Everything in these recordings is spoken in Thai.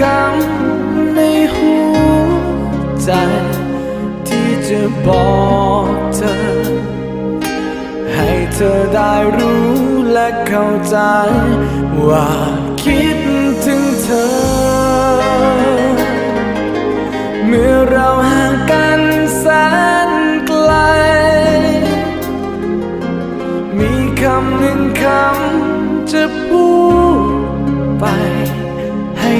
คำในหัวใจ ที่จะบอกเธอ ให้เธอได้รู้และเข้าใจ ว่าคิดถึงเธอ เมื่อเราห่างกันแสนไกล มีคำหนึ่งคำจะพูดไป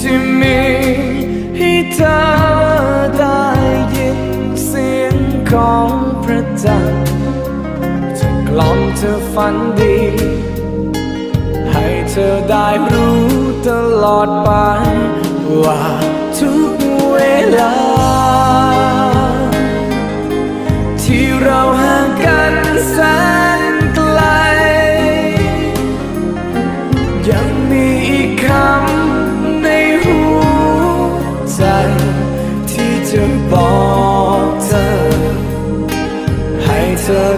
ที่มีให้เธอได้ยินเสียงของพระจันทร์จะกล่อมเธอฝันดี ให้เธอได้รู้ตลอดไป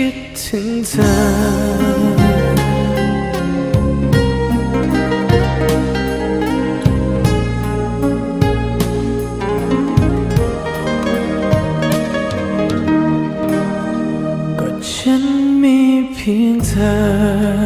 คิดถึงเธอฉันมีเพียงเธอ